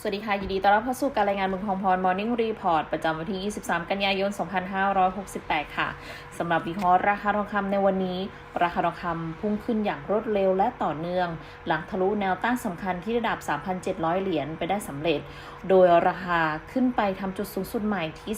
สวัสดีค่ะ ยินดีต้อนรับเข้าสู่การรายงานเมืองทองพร Morning Report ประจำวันที่ 23 กันยายน 2568 ค่ะ สำหรับวิเคราะห์ราคาทองคำในวันนี้ ราคาทองคำพุ่งขึ้นอย่างรวดเร็วและต่อเนื่อง หลังทะลุแนวต้านสำคัญที่ระดับ 3,700 เหรียญไปได้สำเร็จ โดยราคาขึ้นไปทำจุดสูงสุดใหม่ที่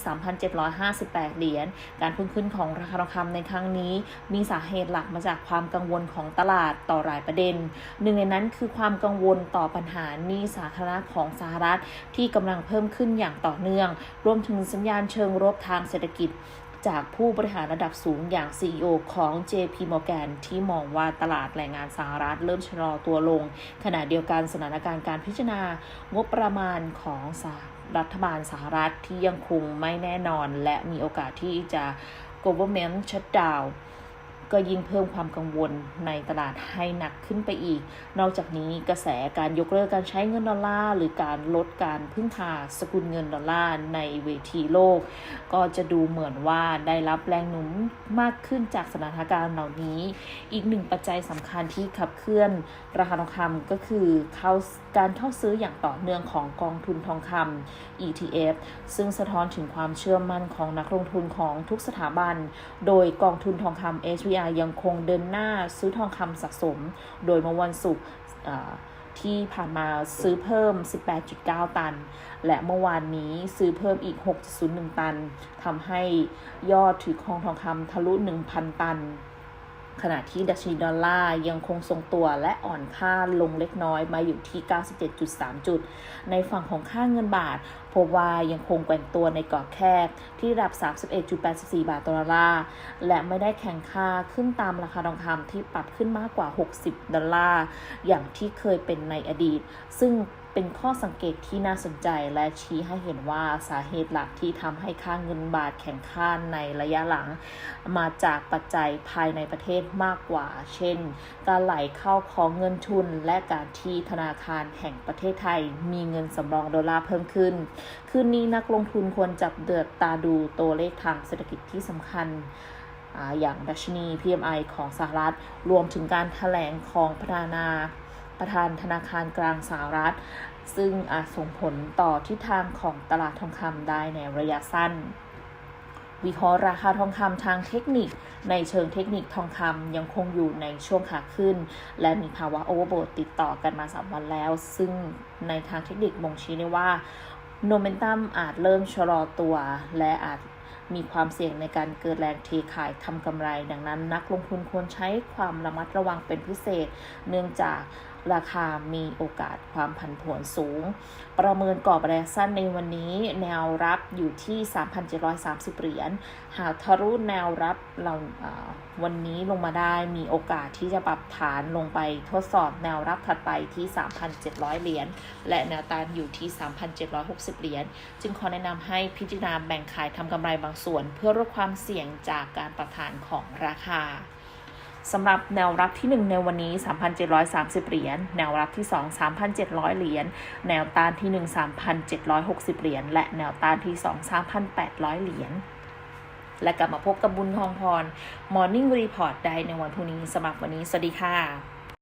3,758 เหรียญ การพุ่งขึ้นของราคาทองคำในครั้งนี้ มีสาเหตุหลักมาจากความกังวลของตลาดต่อหลายประเด็น หนึ่งในนั้นคือความกังวลต่อปัญหานี้สาธารณะของสหรัฐที่กำลังเพิ่มขึ้นอย่างต่อเนื่อง รวมถึงสัญญาณเชิงรบทางเศรษฐกิจจากผู้บริหารระดับสูงอย่าง CEO ของ JP Morgan ที่มองว่าตลาดแรงงานสหรัฐเริ่มชะลอตัวลง ขณะเดียวกันสถานการณ์การพิจารณางบประมาณของสหรัฐบาลสหรัฐที่ยังคงไม่แน่นอน และมีโอกาสที่จะ government shutdown ก็ยิ่งเพิ่มความกังวลในตลาดให้หนักขึ้นไปอีก นอกจากนี้กระแสการยกเลิกการใช้เงินดอลลาร์หรือการลดการพึ่งพาสกุลเงินดอลลาร์ในเวทีโลก ก็จะดูเหมือนว่าได้รับแรงหนุนมากขึ้นจากสถานการณ์เหล่านี้ อีกหนึ่งปัจจัยสำคัญที่ขับเคลื่อน ราคาทองคำก็คือเข้าการเข้าซื้ออย่างต่อเนื่องของกองทุนทองคำ ETF ซึ่งสะท้อนถึงความเชื่อมั่นของนักลงทุนของทุกสถาบัน โดยกองทุนทองคำ HVR ยังคงเดินหน้าซื้อทองคำสะสม โดยเมื่อวันศุกร์ที่ผ่านมาซื้อเพิ่ม 18.9 ตัน และเมื่อวานนี้ซื้อเพิ่มอีก 6.01 ตัน ทำให้ยอดถือครองทองคำทะลุ 1,000 ตัน ขณะที่ดัชนีดอลลาร์ยังคงทรงตัวและอ่อนค่าลงเล็กน้อยมาอยู่ที่ 97.3 จุด ในฝั่งของค่าเงินบาทพบว่ายังคงแกว่งตัวในกรอบแคบที่ระดับ 31.84 บาทต่อดอลลาร์ และไม่ได้แข่งค่าขึ้นตามราคาทองคำที่ปรับขึ้นมากกว่า 60 ดอลลาร์ อย่างที่เคยเป็นในอดีต ซึ่งเป็นข้อสังเกตที่น่าสนใจและชี้ให้เห็นว่าสาเหตุหลักที่ทำให้ค่าเงินบาทแข็งค่าในระยะหลัง มาจากปัจจัยภายในประเทศมากกว่า เช่น การไหลเข้าของเงินทุนและการที่ธนาคารแห่งประเทศไทยมีเงินสำรองดอลลาร์เพิ่มขึ้นคืนนี้นักลงทุนควรจับเดือดตาดูตัวเลขทางเศรษฐกิจที่สำคัญอย่างดัชนี PMI ของสหรัฐ รวมถึงการถแถลงของประธานาประธานธนาคารกลางสหรัฐ ซึ่งอาจส่งผลต่อทิศทางของตลาดทองคำได้ในระยะสั้น วิเคราะห์ราคาทองคำทางเทคนิค ในเชิงเทคนิคทองคำยังคงอยู่ในช่วงขาขึ้น และมีภาวะโอเวอร์โบติดต่อกันมา 3 วันแล้ว ซึ่งในทางเทคนิคบ่งชี้ได้ว่า โนเมนตัมอาจเริ่มชะลอตัว และอาจมีความเสี่ยงในการเกิดแรงเทขายทำกำไร ดังนั้นนักลงทุนควรใช้ความระมัดระวังเป็นพิเศษ เนื่องจากราคามีโอกาสความผันผวนสูง ประเมินกรอบระยะสั้นในวันนี้ แนวรับอยู่ที่ 3,730 เหรียญ หากทะลุแนวรับเราอ่าวันนี้ลงมาได้มีโอกาสที่จะปรับฐานลงไปทดสอบแนวรับถัดไปที่ 3,700 เหรียญ และแนวต้านอยู่ที่ 3,760 เหรียญ จึงขอแนะนำให้พิจารณาแบ่งขายทำกำไรบางส่วน เพื่อลดความเสี่ยงจากการปรับฐานของราคา สำหรับแนวรับที่ 1 ในวันนี้ 3,730 เหรียญ แนวรับที่ 2 3,700 เหรียญ แนวต้านที่ 1 3,760 เหรียญ และแนวต้านที่ 2 3,800 เหรียญ และกลับมาพบกับบุญทองพร Morning Report ได้ในวันพรุ่งนี้สำหรับวันนี้ สวัสดีค่ะ